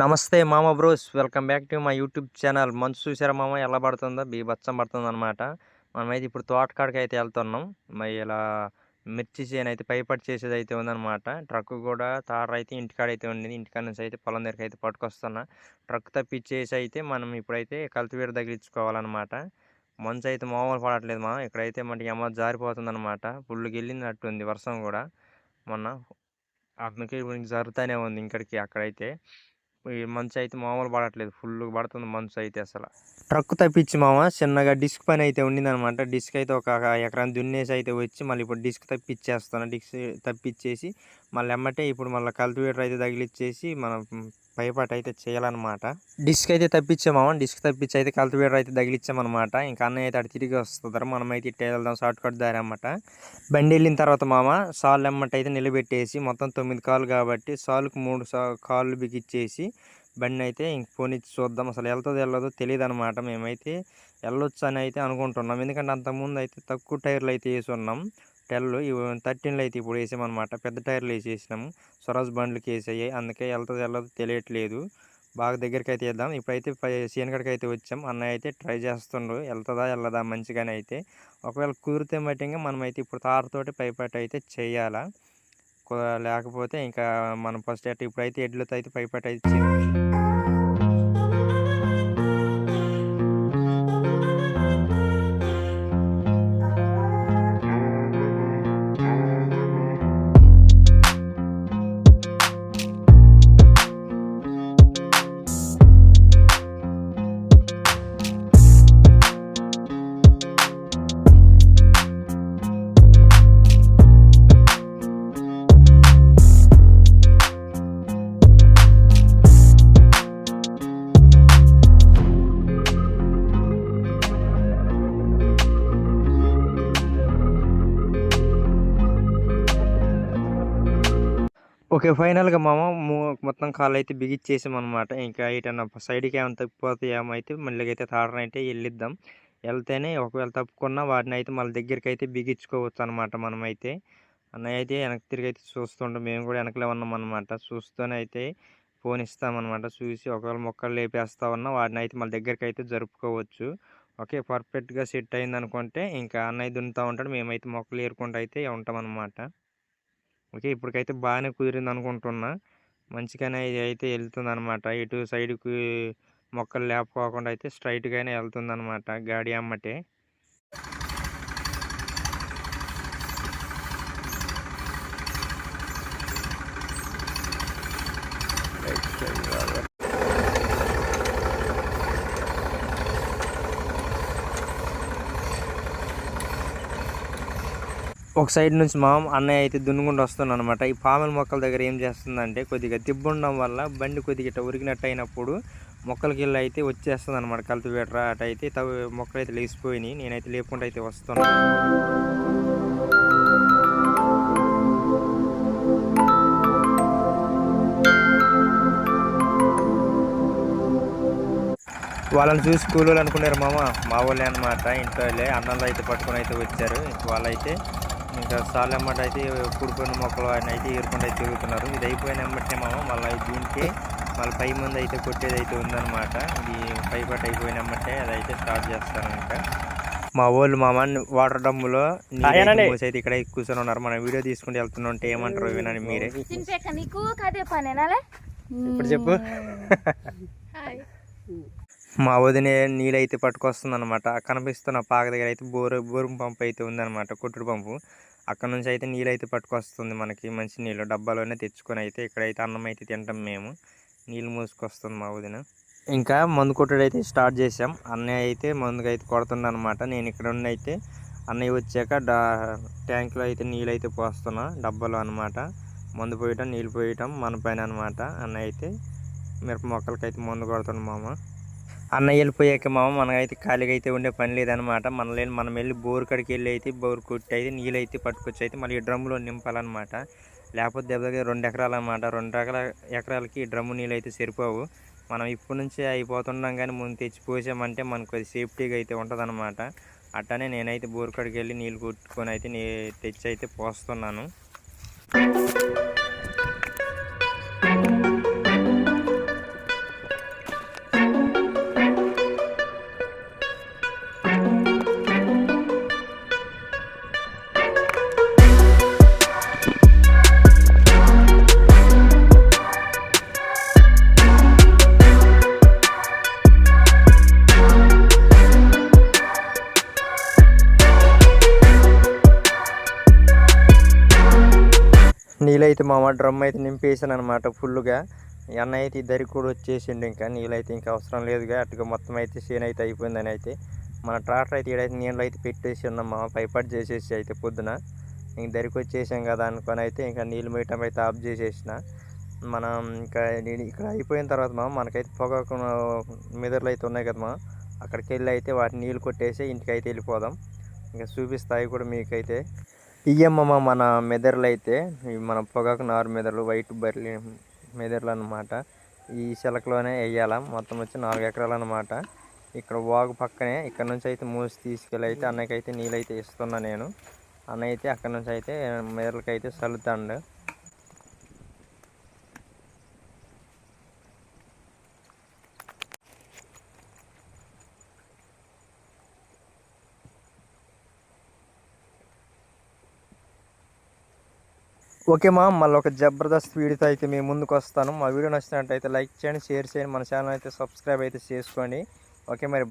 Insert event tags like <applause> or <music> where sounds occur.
నమస్తే మామ bros. Welcome back to మా యూట్యూబ్ ఛానల్. మంచు చూసారా మామ? ఎలా పడుతుందో? బీభత్సం పడుతుంది అనమాట మనమైతే ఇప్పుడు తోటకాడికి అయితే వెళ్తున్నాం. మరి ఇలా మిర్చి చేను అయితే పైపట్ చేసేది అయితే ఉందన్నమాట. ట్రక్ కూడా తార అయితే ఇంటికాడైతే ఉండింది. ఇంటికాడ నుంచి అయితే పొలం దగ్గరికి అయితే పట్టుకొస్తున్నా. ట్రక్ తప్పిచ్చేసి అయితే మనం ఇప్పుడైతే కల్తివీర తగిలించుకోవాలన్నమాట. మంచు అయితే మామూలు పడట్లేదు మా ఇక్కడైతే మనకి అమ్మ జారిపోతుంది అనమాట పుల్లుకి వెళ్ళినట్టుంది వర్షం కూడా. మొన్న అందుకే జరుగుతూనే ఉంది ఇక్కడికి అక్కడైతే. మంచు అయితే మామూలు పడట్లేదు. ఫుల్ పడుతుంది మంచు అయితే అసలు. ట్రక్ తప్పించి మామ చిన్నగా డిస్క్ పని అయితే ఉండిందనమాట. డిస్క్ అయితే ఒక ఎకరాన్ని దున్నేసి అయితే వచ్చి మళ్ళీ ఇప్పుడు డిస్క్ తప్పించేస్తాను డిస్క్ తప్పించేసి మళ్ళీ ఎమ్మటే ఇప్పుడు మళ్ళీ కల్టివేటర్ అయితే తగిలిచ్చేసి మనం పైపాటు అయితే చేయాలన్నమాట. డిస్క్ అయితే తప్పించామామ డిస్క్ తప్పించి అయితే కల్టివేటర్ అయితే తగిలిచ్చామన్నమాట. ఇంకా అన్నయ్య అయితే అటు తిరిగి వస్తుంటారు మనం అయితే ఇట్టే వెళ్దాం షార్ట్ కట్ దారి అన్నమాట. బండి వెళ్ళిన తర్వాత మామ సాల్ ఎమ్మట అయితే నిలబెట్టేసి మొత్తం తొమ్మిది కాళ్ళు కాబట్టి సాల్కు మూడు సా కాళ్ళు బిగిచ్చేసి బండి అయితే ఇంక పోనీ చూద్దాం. అసలు వెళ్తుందో వెళ్ళదో తెలియదు అనమాట మేమైతే వెళ్ళొచ్చు అని అయితే అనుకుంటున్నాం. ఎందుకంటే అంతకుముందు అయితే తక్కువ టైర్లు అయితే వేసి ఉన్నాం టెల్లు ఇవి థర్టీన్లు అయితే ఇప్పుడు వేసామన్నమాట. పెద్ద టైర్లు వేసేసినాము. స్వరాజ్ బండ్లకి వేసాయి. అందుకే వెళ్తుంది వెళ్ళదు తెలియట్లేదు. బాగా దగ్గరికి అయితే వేద్దాం. ఇప్పుడైతే సీనగడికి అయితే వచ్చాం. అన్నయ్య అయితే ట్రై చేస్తుండ్రు వెళ్తుందా వెళ్ళదా మంచిగానే అయితే. ఒకవేళ కుదిరితే మట్టిగా మనమైతే ఇప్పుడు తారతోటి పైపాటి అయితే చేయాలా? లేకపోతే ఇంకా మనం ఫస్ట్ అయితే ఇప్పుడైతే ఎడ్లతో అయితే పైపాటి అయితే చేయాలి. ఓకే ఫైనల్గా మామ మొత్తం కాల్ అయితే బిగిచ్చేసాం అనమాట ఇంకా ఇటన్నా సైడ్కి ఏమైనా తప్పిపోతే ఏమైతే మళ్ళీ అయితే తాడన అయితే వెళ్ళిద్దాం. వెళ్తేనే ఒకవేళ తప్పుకున్నా వాటిని అయితే మళ్ళీ దగ్గరికి అయితే బిగించుకోవచ్చు అనమాట మనమైతే. అన్నయ్య అయితే వెనక్కి తిరిగి అయితే చూస్తుంటాం మేము కూడా వెనకలే ఉన్నాం అనమాట చూస్తూనే అయితే ఫోన్ ఇస్తామన్నమాట. చూసి ఒకవేళ మొక్కలు లేపేస్తా ఉన్నా వాటిని అయితే మళ్ళీ దగ్గరికి అయితే జరుపుకోవచ్చు. ఓకే పర్ఫెక్ట్గా సెట్ అయింది అనుకుంటే ఇంకా అన్నయ్య దున్నుతూ ఉంటాడు మేమైతే మొక్కలు ఏరుకుంటూ అయితే ఉంటామన్నమాట. ఓకే. ఇప్పటికైతే బాగానే కుదిరింది అనుకుంటున్నా మంచిగానే ఇది అయితే వెళ్తుంది అనమాట ఇటు సైడ్కి మొక్కలు లేపుకోకుండా అయితే స్ట్రైట్గానే వెళ్తుంది అనమాట గాడి అమ్మటే. ఒక సైడ్ నుంచి మా అన్నయ్య అయితే దున్నుకుంటూ వస్తున్నాను అనమాట ఈ పాముల మొక్కల దగ్గర ఏం చేస్తుందంటే కొద్దిగా తిబ్బుండడం వల్ల బండి కొద్దిగా ఇట్లా ఉరికినట్టు అయినప్పుడు మొక్కలకి వెళ్ళి అయితే వచ్చేస్తుంది అనమాట కల్టివేటర్ అటైతే అయితే మొక్కలు అయితే లేచిపోయినాయి. నేనైతే లేకుండా అయితే వస్తున్నాను వాళ్ళని చూసి కూలీలు అనుకున్నారు మామ మా వాళ్ళే అనమాట ఇంట్లో అన్నంలో అయితే పట్టుకొని అయితే వచ్చారు. వాళ్ళైతే ఇంకా సాల్ అమ్మట అయితే కుడిపోయిన మొక్కలు ఆయన అయితే ఏరుకుంటూ అయితే తిరుగుతున్నారు. ఇది అయిపోయిన ఎమ్మటే మామ మళ్ళీ దీనికి మళ్ళీ పై మంది అయితే కొట్టేది అయితే ఉందన్నమాట. ఇది పై పట్ట అయిపోయిన ఎమ్మటే అదైతే స్టార్ట్ చేస్తారు ఇంకా. మా వాళ్ళు మామ వాటర్ డమ్ములో అయితే ఇక్కడ కూర్చొని ఉన్నారు. మనం వీడియో తీసుకుంటూ వెళ్తుంటే ఏమంటారు వినని మీరే. ఇప్పుడు చెప్పు. <laughs> మా వదిన నీళ్ళైతే పట్టుకొస్తుంది అనమాట కనిపిస్తున్న పాక దగ్గర అయితే బోరు బోరు పంపు అయితే ఉందన్నమాట కొట్టుడు పంపు. అక్కడ నుంచి అయితే నీళ్ళు అయితే పట్టుకొస్తుంది మనకి మంచి నీళ్ళు. డబ్బాలోనే తెచ్చుకొని అయితే ఇక్కడైతే అన్నం అయితే తింటాం మేము. నీళ్ళు మూసుకొస్తుంది మా వదిన ఇంకా మందు కొట్టుడు అయితే స్టార్ట్ చేసాం అన్నయ్య అయితే మందుకు అయితే అనమాట నేను ఇక్కడ ఉన్న అయితే అన్నయ్య వచ్చాక డా ట్యాంక్లో అయితే నీళ్ళు అయితే పోస్తున్నా డబ్బాలో అనమాట మందు పోయటం నీళ్ళు పోయటం మన పైన అనమాట అన్నయ్య అయితే మిరప మొక్కలకి అయితే మందు కొడుతున్నాం మామ. అన్న వెళ్ళిపోయాక మామ మనకైతే ఖాళీగా అయితే ఉండే పని లేదనమాట మన మనం వెళ్ళి బోర్ కడికి వెళ్ళి అయితే బోర్ కొట్టి అయితే నీళ్ళు అయితే పట్టుకొచ్చి అయితే మళ్ళీ డ్రమ్లో నింపాలన్నమాట. లేకపోతే దెబ్బ దగ్గర రెండు ఎకరాలు అనమాట రెండు ఎకరాల ఎకరాలకి డ్రమ్ము నీళ్ళు అయితే సరిపోవు. మనం ఇప్పటి నుంచే అయిపోతున్నాం కానీ ముందు తెచ్చి పోసామంటే మనకు అది సేఫ్టీగా అయితే ఉంటుందన్నమాట. అట్టనే నేనైతే బోర్ కడికి వెళ్ళి నీళ్ళు కొట్టుకొని అయితే నే తెచ్చి అయితే పోస్తున్నాను. నీళ్ళైతే మామ డ్రమ్ అయితే నింపేసాను అనమాట ఫుల్గా అన్న అయితే ఇద్దరికి కూడా వచ్చేసిండు ఇంకా. నీళ్ళైతే ఇంకా అవసరం లేదుగా. అటుగా మొత్తం అయితే చేను అయితే అయిపోయిందని అయితే మన ట్రాక్టర్ అయితే ఈడైతే నీళ్ళు అయితే పెట్టేసి ఉన్నాం మామ. పైపాటు చేసేసి అయితే పొద్దున. ఇంక దరికి వచ్చేసాం కదా అనుకొని అయితే ఇంకా నీళ్ళు మేయటం అయితే ఆఫ్ చేసేసిన. మనం ఇంకా ఇక్కడ అయిపోయిన తర్వాత మా మనకైతే పొగాకు మెదర్లు అయితే ఉన్నాయి కదా మా అక్కడికి వెళ్ళి అయితే వాటిని నీళ్ళు కొట్టేసి ఇంటికి అయితే వెళ్ళిపోదాం. ఇంకా చూపిస్తాయి కూడా మీకైతే. ఇయ్యమ్మ మన మెదర్లు అయితే మన పొగాకు నారు మెదర్లు వైట్ బర్లి మెదర్లు అనమాట ఈ చిలకలోనే వేయాల. మొత్తం వచ్చి నాలుగు ఎకరాలు అనమాట ఇక్కడ వాగు పక్కనే ఇక్కడ నుంచి అయితే మూసి తీసుకెళ్ళి అయితే అన్నకైతే నీళ్ళు అయితే ఇస్తున్నా నేను. అన్న అయితే అక్కడ నుంచి అయితే మెదర్లకైతే చల్లుతాండు ఓకే మా మళ్ళీ ఒక జబర్దస్త్ వీడియోతో అయితే మేము ముందుకు వస్తాను. మా వీడియో నచ్చినట్టయితే లైక్ చేయండి షేర్ చేయండి. మన ఛానల్ అయితే సబ్స్క్రైబ్ అయితే చేసుకోండి. ఓకే మరి